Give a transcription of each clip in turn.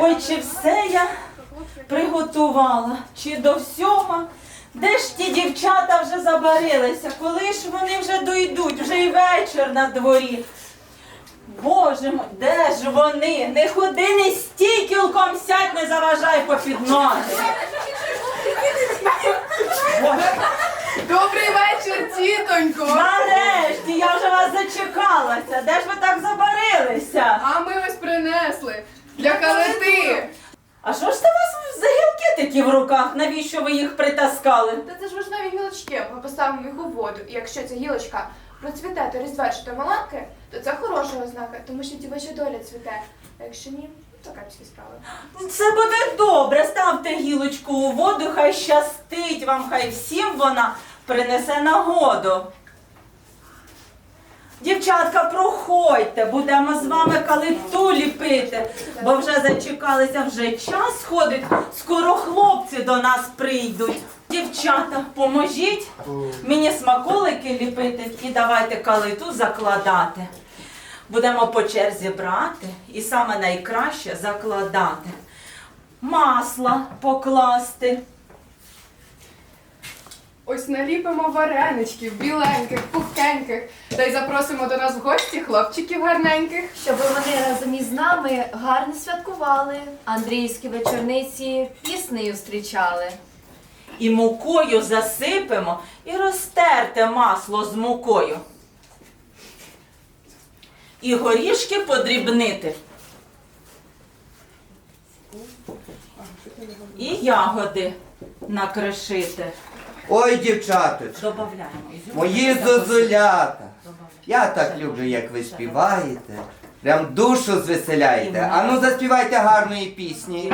Ой, чи все я приготувала, чи до всього? Де ж ті дівчата вже забарилися? Коли ж вони вже дойдуть? Вже й вечір на дворі. Боже мой, де ж вони? Не ходи, не стій, кілком сядь, не заважай попід ноги. Добрий вечір, тітонько! Нарешті, я вже вас зачекалася. Де ж ви так забарилися? А ми ось принесли для калити. А що ж це у вас за гілки такі в руках? Навіщо ви їх притаскали? Та це ж важливі гілочки. Ми поставимо їх у воду. І якщо ця гілочка процвіте та різдвече маланки, то це хороша ознака, тому що дівоча доля цвіте. А якщо ні, то капські справи. Це буде добре. Ставте гілочку у воду, хай щастить вам, хай всім вона принесе нагоду. Дівчатка, проходьте, будемо з вами калиту ліпити, бо вже зачекалися, вже час ходить, скоро хлопці до нас прийдуть. Дівчата, поможіть мені смаколики ліпити і давайте калиту закладати. Будемо по черзі брати і саме найкраще закладати. Масло покласти. Ось наліпимо вареничків, біленьких, пухкеньких, та й запросимо до нас в гості хлопчиків гарненьких. Щоб вони разом із нами гарно святкували, Андріївські вечорниці піснею зустрічали. І мукою засипемо і розтерте масло з мукою. І горішки подрібнити. І ягоди накришити. Ой, дівчаточки, мої зозулята. Я так люблю, як ви співаєте. Прям душу звеселяєте. А ну заспівайте гарної пісні.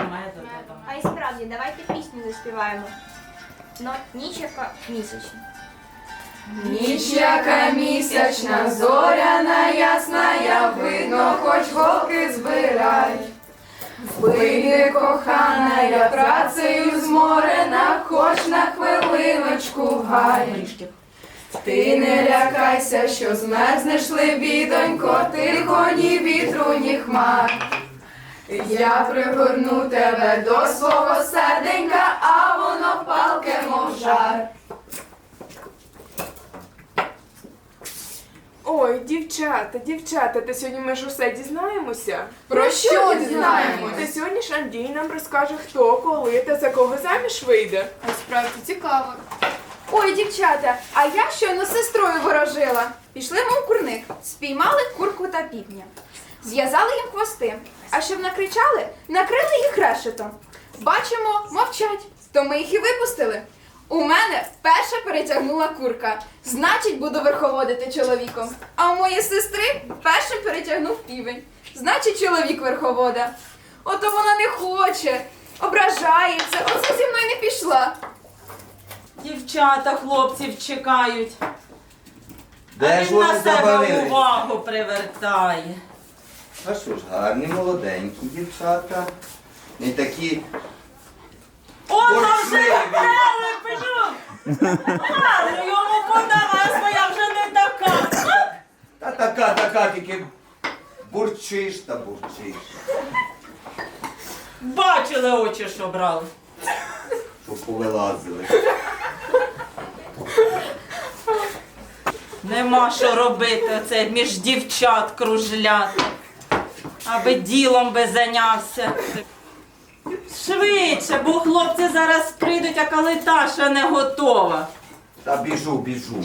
А й справді, давайте пісню заспіваємо. Ну, ніч яка місячна. Ніч яка місячна, зоряна, ясна, я видно, хоч голки збирай. Вийди, кохана, я працею зморена, хоч на хвилиночку в гай. Ти не лякайся, що змерзнеш лебідонько, тихо ні вітру, ні хмар. Я пригорну тебе до свого серденька, а воно палке, мов жар. Ой, дівчата, дівчата, та сьогодні ми ж усе дізнаємося. Про що дізнаємось? Та сьогодні ж Андрій нам розкаже, хто, коли та за кого заміж вийде. А справді цікаво. Ой, дівчата, а я щойно з сестрою ворожила. Пішли ми у курник, спіймали курку та півня. Зв'язали їм хвости, а щоб накричали, накрили їх решетом. Бачимо, мовчать, то ми їх і випустили. У мене перша перетягнула курка, значить буду верховодити чоловіком. А у моєї сестри першим перетягнув півень, значить чоловік верховода. Ото вона не хоче, ображається, оце зі мною не пішла. Дівчата хлопців чекають. а Де він ж вони на себе увагу привертає. А що ж, гарні, молоденькі дівчата. Не такі. О, там вже телепежу! Ладно, йому подавай, своя вже не така. Та така, така, тільки бурчиш та бурчиш. Бачили очі, що брали. Щоб повилазили. Нема що робити оце між дівчат кружляти. Аби ділом би зайнявся. Швидше, бо хлопці зараз прийдуть, а калита ще не готова. Та біжу, біжу.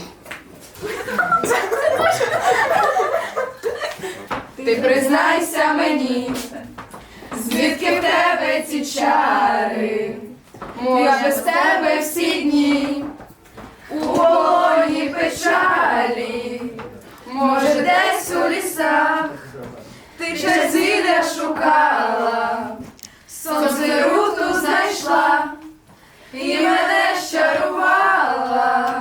Ти признайся мені, звідки в тебе ці чари? Я без тебе всі дні у полоні печалі, може, десь у лісах ти через зілля шукала, сонце руту знайшла і мене щарувала.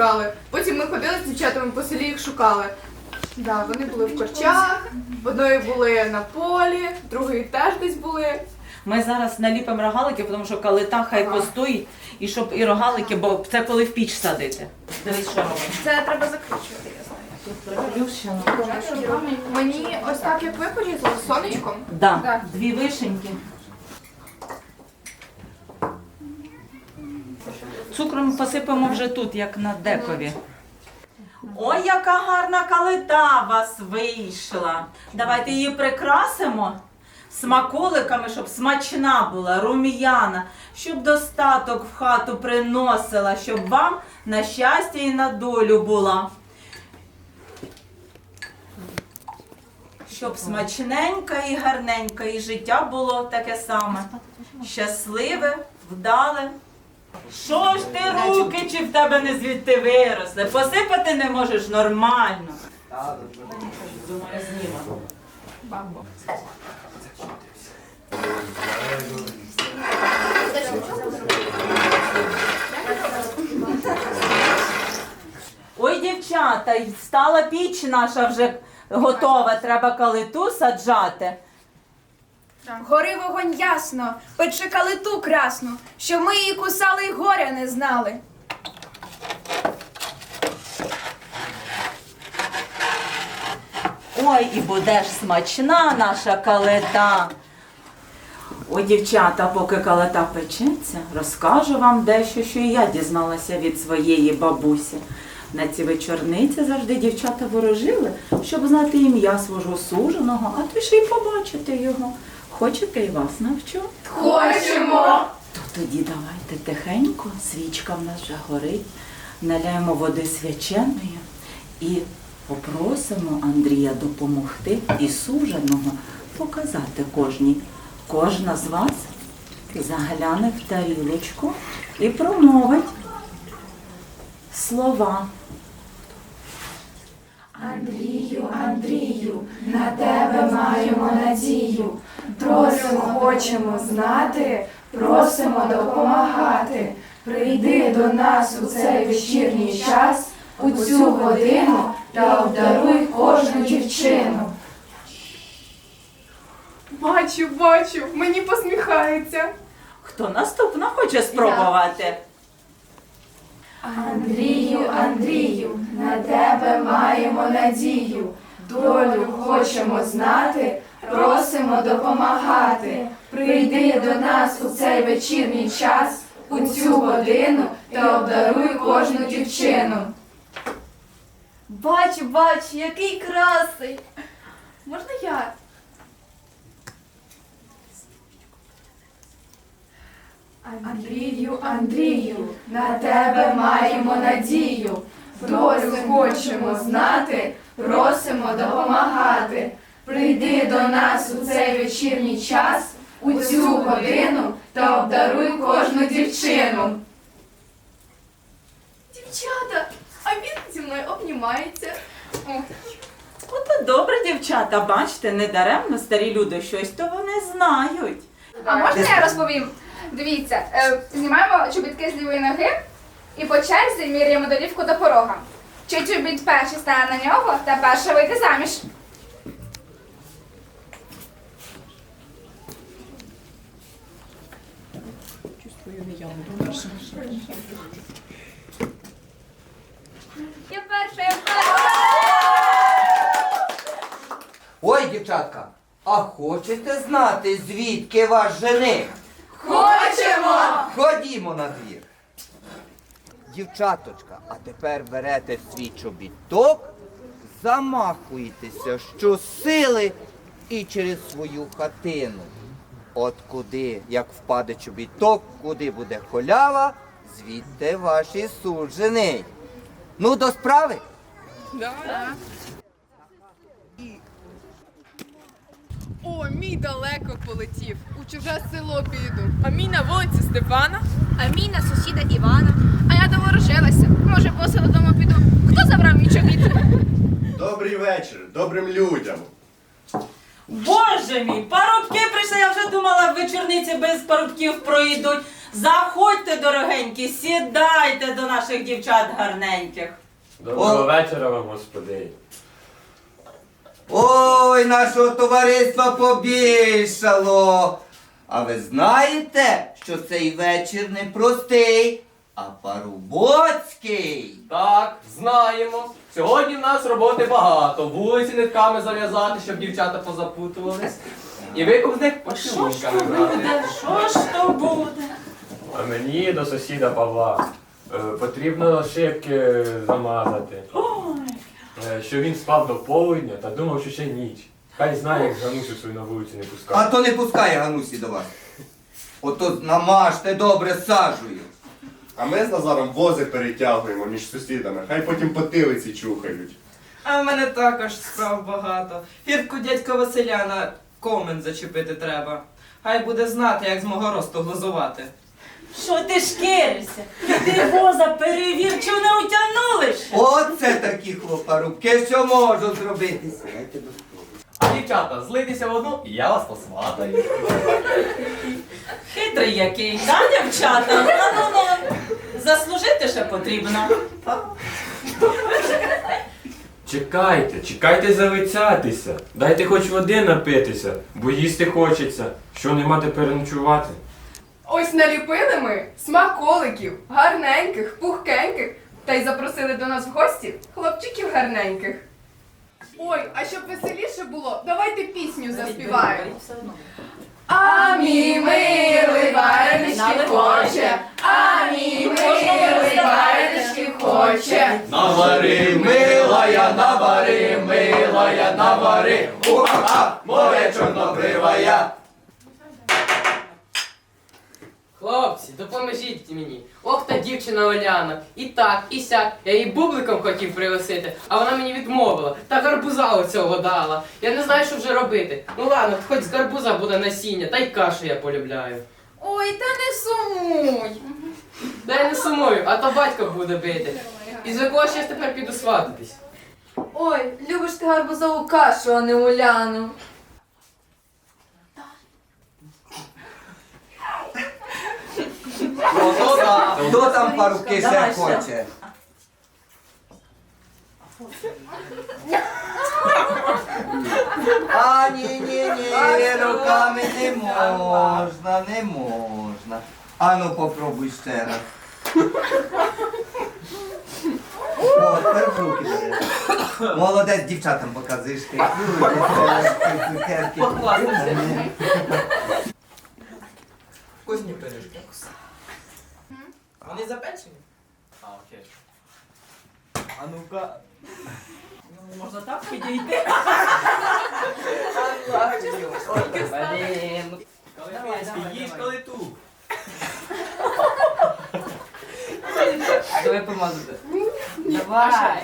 Вкрали. Потім ми ходили з дівчатами по селі їх шукали. Да, вони були в корчах, в одної були на полі, в другої теж десь були. Ми зараз наліпимо рогалики, тому що калита хай постоїть, і щоб і рогалики, бо це коли в піч садити. Дивись, що робимо. Це треба закручувати, я знаю. Мені ось так, як ви порізали з сонечком. Да. Так. Дві вишеньки. Цукром посипемо вже тут, як на декові. Ой, яка гарна калита у вас вийшла. Давайте її прикрасимо смаколиками, щоб смачна була, рум'яна, щоб достаток в хату приносила, щоб вам на щастя і на долю була. Щоб смачненька і гарненька, і життя було таке саме. Щасливе, вдале. Що ж ти руки чи в тебе не звідти виросли? Посипати не можеш нормально. Думаю, знімемо. Ой, дівчата, стала піч наша вже готова, треба калиту саджати. Гори вогонь ясно, печи калиту красну, що ми її кусали й горя не знали. Ой, і буде ж смачна наша калита. Ой, дівчата, поки калита печеться, розкажу вам дещо, що і я дізналася від своєї бабусі. На ці вечорниці завжди дівчата ворожили, щоб знати ім'я свого суженого, а то ще й побачити його. Хочете і вас навчу? Хочемо! То тоді давайте тихенько, свічка в нас вже горить, наляємо води свяченої і попросимо Андрія допомогти і суженого показати кожній. Кожна з вас загляне в тарілочку і промовить слова. Андрію, Андрію, на тебе маємо надію. Просимо, хочемо знати, просимо допомагати. Прийди до нас у цей вечірній час, у цю годину та обдаруй кожну дівчину. Бачу, бачу, мені посміхається. Хто наступно хоче спробувати? Андрію, Андрію, на тебе маємо надію. Долю хочемо знати, просимо допомагати. Прийди до нас у цей вечірній час, у цю годину та обдаруй кожну дівчину. Бачу, бачу, який красий. Можна я? Андрію, Андрію, на тебе маємо надію. Долю хочемо знати, просимо допомагати. Прийди до нас у цей вечірній час, у цю годину та обдаруй кожну дівчину. Дівчата, а він зі мною обнімається. Ото добре, дівчата, бачите, не даремно старі люди щось то вони знають. А можна я розповім? Дивіться, е, знімаємо чобітки з лівої ноги і по черзі міряємо долівку до порога. Чий чобіт перший стане на нього, та перша вийде заміж. Я перша. Ой, дівчатка, а хочете знати, звідки ваш жених? Хочемо! Ходімо на двір. Дівчаточка, а тепер берете свій чобіток, замахуєтеся щосили і через свою хатину. От куди, як впаде чобіток, куди буде холява, звідти ваш суджений. Ну, до справи. О, мій далеко полетів, у чуже село піду. А мій на вулиці Степана. А мій на сусіда Івана. А я доворожилася. Може, босо додому піду. Хто забрав мій чобіт? Добрий вечір, добрим людям. Боже мій, парубки прийшли, я вже думала, вечорниці без парубків пройдуть. Заходьте, дорогенькі, сідайте до наших дівчат гарненьких. Доброго О. вечора вам, господи. Ой, нашого товариства побільшало. А ви знаєте, що цей вечір не простий, а парубоцький. Так, знаємо. Сьогодні в нас роботи багато. Вулиці нитками зав'язати, щоб дівчата позапутувались. І викуп з них Що ж то поцілунками брати. буде? Що ж то буде? А мені до сусіда Павла. Е, потрібно шибки замазати. Ой, що він спав до полудня та думав, що ще ніч. Хай знає, як Ганусю свою на вулицю не пускає. А то не пускає Ганусі до вас. Ото намажте добре сажею. А ми з Назаром вози перетягуємо між сусідами, хай потім потилиці чухають. А в мене також справ багато. Фіртку дядька Василя на комен зачепити треба. Хай буде знати, як з мого росту глузувати. Що ти шкіришся? Ти воза перевір, чи не утягнули ще? Оце такі хлопарубки, що можуть зробити. А дівчата, злитися в одну, і я вас посватаю. Хитрий який, да, дівчата? Ну, ну, ну. Заслужити ще потрібно. Чекайте, чекайте залицятися. Дайте хоч води напитися, бо їсти хочеться. Що нема де переночувати? Ось наліпили ми смаколиків, гарненьких, пухкеньких, та й запросили до нас в гості хлопчиків гарненьких. Ой, а щоб веселіше було, давайте пісню заспіваємо. А мій милий варенички хоче, а мій милий варенички хоче. Навари, милая, навари, милая, навари. Уха, море чорнобривая. Хлопці, допоможіть мені. Ох та дівчина Оляна. І так, і сяк. Я її бубликом хотів пригласити, а вона мені відмовила. Та гарбуза оцього дала. Я не знаю, що вже робити. Ну ладно, хоч з гарбуза буде насіння, та й кашу я полюбляю. Ой, та не сумуй. Та я не сумую, а то батько буде бити. І за кого ж я тепер піду свататись? Ой, любиш ти гарбузову кашу, а не Уляну. Хто там парубки ще. хоче? А, ні, ні, ні, руками не можна, не можна. Ану, попробуй ще раз. О, тепер в руки береш. Молодець, дівчатам показуєш ти. Цукерки. Вкусні пиріжки. Вони запечені? А, окей. А ну-ка. Ну, можна так підійти. Блін. Їж коли тут. Давай помазати. Давай.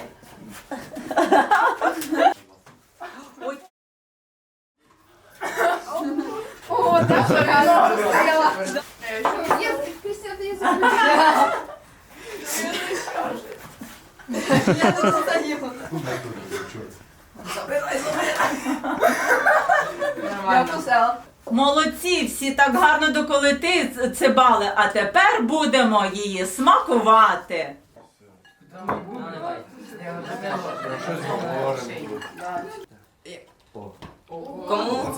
О, так гарно просила. Е, що, є пісня, де я запрошую? Я посела. Молодці, всі так гарно доколити цибали, а тепер будемо її смакувати. Кому?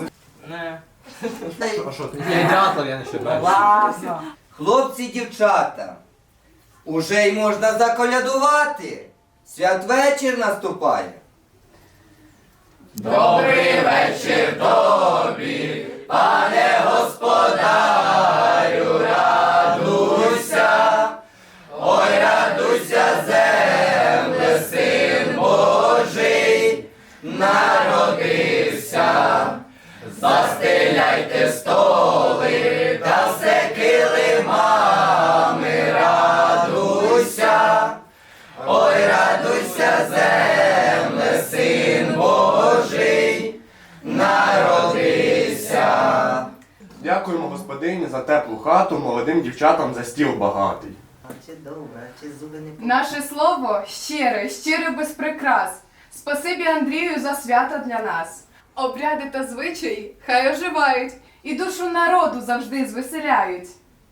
Не. Я не. Ладно. Хлопці, дівчата, уже й можна заколядувати. Святвечір наступає. Добрий вечір тобі, пане господарю, радуйся, ой, радуйся, земле, син Божий, народився, застеляйте столи за теплу хату, молодим дівчатам за стіл багатий. Чи добре, чи зуби не Наше слово щире, щире без прикрас. Спасибі Андрію за свято для нас. Обряди та звичаї хай оживають і душу народу завжди звеселяють.